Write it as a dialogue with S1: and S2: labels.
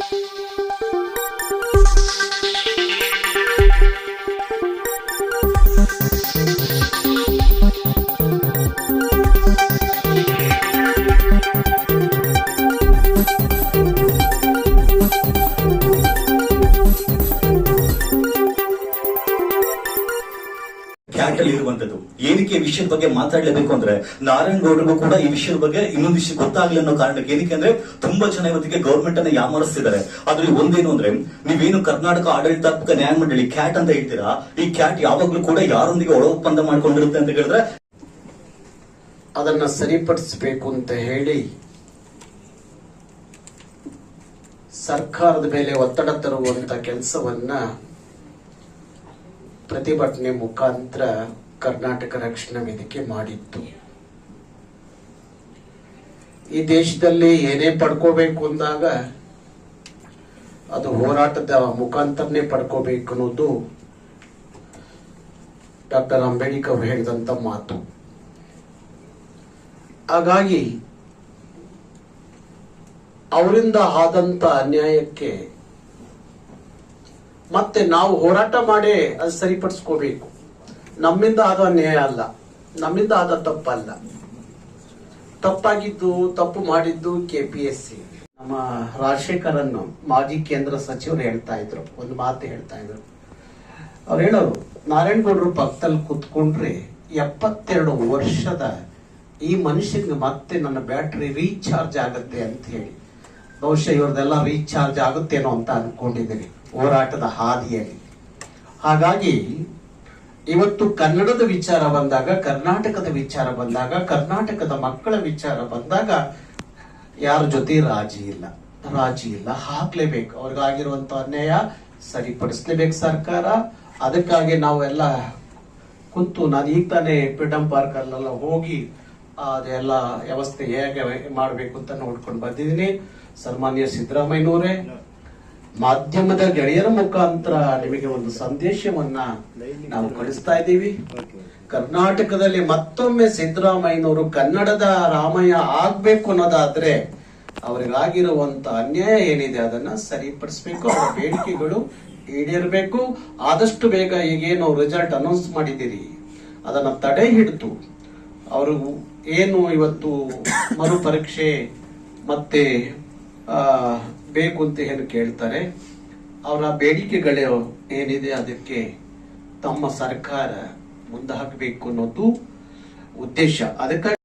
S1: Cat ಅಲ್ಲಿ ಇರುವಂತದ್ದು. ಏನಕ್ಕೆ ವಿಷಯದ ಬಗ್ಗೆ ಮಾತಾಡ್ಲೇಬೇಕು ಅಂದ್ರೆ ನಾರಾಯಣ ಗೌಡರಿಗೂ ಕೂಡ ಈ ವಿಷಯದ ಬಗ್ಗೆ ಇನ್ನೊಂದಿಷ್ಟು ಗೊತ್ತಾಗ್ಲಿ ಅನ್ನೋ ಕಾರಣಕ್ಕೆ ಏನಕ್ಕೆ ಅಂದ್ರೆ ತುಂಬಾ ಜನ ಇವತ್ತಿಗೆ ಗೌರ್ಮೆಂಟ್ ಅನ್ನ ಯಾಮಾರಿಸ್ತಿದ್ದಾರೆ. ಅದ್ರಲ್ಲಿ ಒಂದೇನು ಅಂದ್ರೆ ನೀವೇನು ಕರ್ನಾಟಕ ಆಡಳಿತಾತ್ಮಕ ನ್ಯಾಯ ಮಂಡಳಿ ಕ್ಯಾಟ್ ಅಂತ ಹೇಳ್ತೀರಾ? ಈ ಕ್ಯಾಟ್ ಯಾವಾಗ್ಲೂ ಕೂಡ ಯಾರೊಂದಿಗೆ ಒಳ ಒಪ್ಪಂದ ಮಾಡ್ಕೊಂಡಿರುತ್ತೆ ಅಂತ ಹೇಳಿದ್ರೆ
S2: ಅದನ್ನ ಸರಿಪಡಿಸಬೇಕು ಅಂತ ಹೇಳಿ ಸರ್ಕಾರದ ಮೇಲೆ ಒತ್ತಡ ತರುವಂತ ಕೆಲಸವನ್ನ ಪ್ರತಿಭಟನೆ ಮುಖಾಂತರ ಕರ್ನಾಟಕ ರಕ್ಷಣಾ ವೇದಿಕೆ ಮಾಡಿತ್ತು. ಈ ದೇಶದಲ್ಲಿ ಏನೇ ಪಡ್ಕೋಬೇಕು ಅಂದಾಗ ಅದು ಹೋರಾಟದ ಮುಖಾಂತರನೇ ಪಡ್ಕೋಬೇಕು ಅನ್ನೋದು ಡಾಕ್ಟರ್ ಅಂಬೇಡ್ಕರ್ ಹೇಳಿದಂತ ಮಾತು. ಹಾಗಾಗಿ ಅವರಿಂದ ಆದಂತ ಅನ್ಯಾಯಕ್ಕೆ ಮತ್ತೆ ನಾವು ಹೋರಾಟ ಮಾಡಿ ಅದು ಸರಿಪಡಿಸ್ಕೋಬೇಕು. ನಮ್ಮಿಂದ ಆದ ನ್ಯಾಯ ಅಲ್ಲ. ನಮ್ಮಿಂದ ಆದ ತಪ್ಪಲ್ಲ. ತಪ್ಪಾಗಿದ್ದು, ತಪ್ಪು ಮಾಡಿದ್ದು ಕೆ ಪಿ ಎಸ್ ಸಿ ನಮ್ಮ ರಾಜಶೇಖರನ್ನು ಮಾಜಿ ಕೇಂದ್ರ ಸಚಿವರು ಹೇಳ್ತಾ ಇದ್ರು. ಒಂದು ಮಾತು ಹೇಳ್ತಾ ಇದ್ರು. ಅವ್ರು ಹೇಳೋರು, ನಾರಾಯಣಗೌಡರು ಪಕ್ಕದಲ್ಲಿ ಕುತ್ಕೊಂಡ್ರೆ ಎಪ್ಪತ್ತೆರಡು ವರ್ಷದ ಈ ಮನುಷ್ಯನಿಗೆ ಮತ್ತೆ ನನ್ನ ಬ್ಯಾಟ್ರಿ ರೀಚಾರ್ಜ್ ಆಗುತ್ತೆ ಅಂತ ಹೇಳಿ. ಬಹುಶಃ ಇವ್ರದೆಲ್ಲ ರೀಚಾರ್ಜ್ ಆಗುತ್ತೇನೋ ಅಂತ ಅನ್ಕೊಂಡಿದ್ದೀನಿ ಹೋರಾಟದ ಹಾದಿಯಲ್ಲಿ. ಹಾಗಾಗಿ ಇವತ್ತು ಕನ್ನಡದ ವಿಚಾರ ಬಂದಾಗ, ಕರ್ನಾಟಕದ ವಿಚಾರ ಬಂದಾಗ, ಕರ್ನಾಟಕದ ಮಕ್ಕಳ ವಿಚಾರ ಬಂದಾಗ ಯಾರ ಜೊತೆ ರಾಜಿ ಇಲ್ಲ. ರಾಜಿ ಇಲ್ಲ, ಹಾಕ್ಲೇಬೇಕು. ಅವ್ರಿಗಾಗಿರುವಂತ ಅನ್ಯಾಯ ಸರಿಪಡಿಸ್ಲೇಬೇಕು ಸರ್ಕಾರ. ಅದಕ್ಕಾಗಿ ನಾವೆಲ್ಲ ಕುಂತು, ನಾನು ಈಗ ತಾನೇ ಫ್ರೀಡಂ ಪಾರ್ಕ್ ಅಲ್ಲೆಲ್ಲ ಹೋಗಿ ಅದೆಲ್ಲ ವ್ಯವಸ್ಥೆ ಹೇಗೆ ಮಾಡಬೇಕು ಅಂತ ನೋಡ್ಕೊಂಡು ಬಂದಿದ್ದೀನಿ. ಸನ್ಮಾನ್ಯ ಸಿದ್ದರಾಮಯ್ಯನವರೇ, ಮಾಧ್ಯಮದ ಗೆಳೆಯರ ಮುಖಾಂತರ ನಿಮಗೆ ಒಂದು ಸಂದೇಶವನ್ನ ನಾವು ಕಳಿಸ್ತಾ ಇದ್ದೀವಿ. ಕರ್ನಾಟಕದಲ್ಲಿ ಮತ್ತೊಮ್ಮೆ ಸಿದ್ದರಾಮಯ್ಯನವರು ಕನ್ನಡದ ರಾಮಯ್ಯ ಆಗ್ಬೇಕು ಅನ್ನೋದಾದ್ರೆ ಅವರಿಗಾಗಿರುವಂತ ಅನ್ಯಾಯ ಏನಿದೆ ಅದನ್ನ ಸರಿಪಡಿಸಬೇಕು. ಅವರ ಬೇಡಿಕೆಗಳು ಈಡೇರಬೇಕು. ಆದಷ್ಟು ಬೇಗ ಈಗೇನು ರಿಸಲ್ಟ್ ಅನೌನ್ಸ್ ಮಾಡಿದ್ದೀರಿ. ಅದನ್ನ ತಡೆ ಹಿಡಿದು ಅವರು ಏನು ಇವತ್ತು ಮರುಪರೀಕ್ಷೆ ಮತ್ತೆ ಆ, ಬೇಕು ಅಂತ ಏನು ಕೇಳ್ತಾರೆ? ಅವರ ಬೇಡಿಕೆಗಳು ಏನಿದೆ ಅದಕ್ಕೆ ತಮ್ಮ ಸರ್ಕಾರ ಮುಂದೆ ಹಾಕಬೇಕು ಅನ್ನೋದು ಉದ್ದೇಶ. ಅದಕ್ಕಾಗಿ